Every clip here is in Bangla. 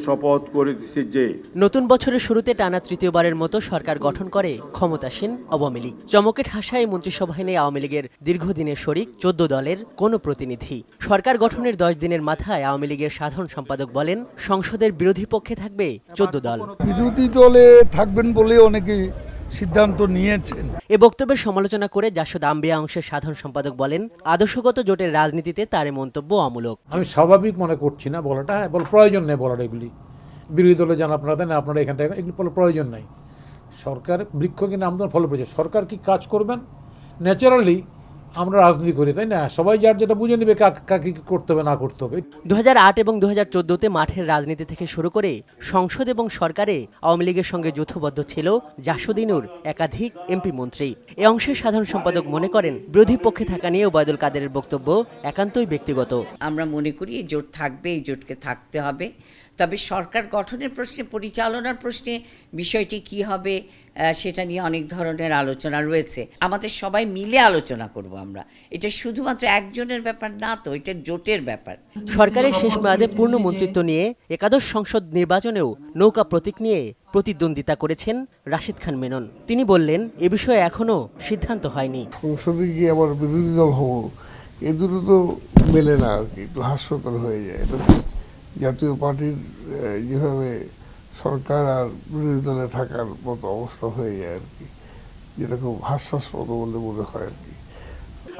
শপথ করিতেছি যে নতুন বছরের শুরুতে টানা তৃতীয়বারের মতো সরকার গঠন করে ক্ষমতাসীন আওয়ামী লীগ। চমকে ঠাসায় মন্ত্রিসভায় নেই আওয়ামী লীগের দীর্ঘদিনের শরিক চোদ্দ দলের কোনো প্রতিনিধি। সরকার গঠনের দশ দিনের মাথায় আওয়ামী লীগের সাধারণ সম্পাদক বলেন সংসদের বিরোধী পক্ষে থাকবে চোদ্দ দল। বিরোধী দলে থাকবেন বলে অনেকে সিদ্ধান্ত নিয়েছেন। এ বক্তব্যের সমালোচনা করে জাসদ আম্বিয়া অংশের সাধারণ সম্পাদক বলেন আদর্শগত জোটের রাজনীতিতে তার মন্তব্য অমূলক। আমি স্বাভাবিক মনে করছি না বলাটা বল প্রয়োজন নেই বলাটা এগুলি। বিরোধী দলে যান আপনারা দেন আপনারা এখানটা এগুলি বলার প্রয়োজন নাই। সরকার বৃক্ষ কিনে আমদান ফল পেয়েছে। সরকার কি কাজ করবেন? ন্যাচারালি আমরা রাজনীতি করি তাই না? সবাই যার যেটা বুঝে নেবে কাকে কাকে কি করতে হবে না করতে হবে। দুহাজার আট এবং দু হাজার চোদ্দোতে মাঠের রাজনীতি থেকে শুরু করে সংসদ এবং সরকারে আওয়ামী লীগের সঙ্গে যৌথবদ্ধ ছিল জাসুদ্দিনুর একাধিক এমপি মন্ত্রী। এ অংশের সাধারণ সম্পাদক মনে করেন বিরোধী পক্ষে থাকা নিয়ে ওবায়দুল কাদেরের বক্তব্য একান্তই ব্যক্তিগত। আমরা মনে করি এই জোট থাকবে এই জোটকে থাকতে হবে। তবে সরকার গঠনের প্রশ্নে পরিচালনার প্রশ্নে বিষয়টি কি হবে আহ, সেটা নিয়ে অনেক ধরনের আলোচনা রয়েছে। আমাদের সবাই মিলে আলোচনা করব আমরা। এটা শুধুমাত্র একজনের ব্যাপার না তো এটা জোটের ব্যাপার। সরকারের শেষ মেয়াদে পূর্ণ মন্ত্রিত্ব নিয়ে একাদশ সংসদ নির্বাচনেও নৌকা প্রতীক নিয়ে প্রতিদ্বন্দ্বিতা করেছেন রাশিদ খান মেনন। তিনি বললেন এ বিষয়ে এখনও সিদ্ধান্ত হয়নি। সংসদে গিয়ে আবার বিরোধী দল হব এ দুটো তো মেলে না আর কি একটু হাস্যকর হয়ে যায়। জাতীয় পার্টির যেভাবে সরকার আর বিরোধী দলে থাকার মতো অবস্থা হয়ে যায় আর কি, যেটা খুব হাস্যাস্পদ বলে মনে হয় আর কি।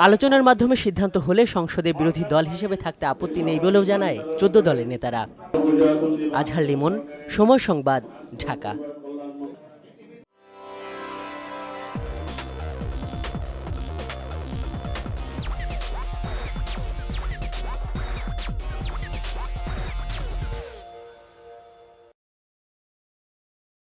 আলোচনার মাধ্যমে সিদ্ধান্ত হলে সংসদে বিরোধী দল হিসেবে থাকতে আপত্তি নেই বলেও জানায় চোদ্দ দলের নেতারা। আজহার লিমন, সময় সংবাদ, ঢাকা।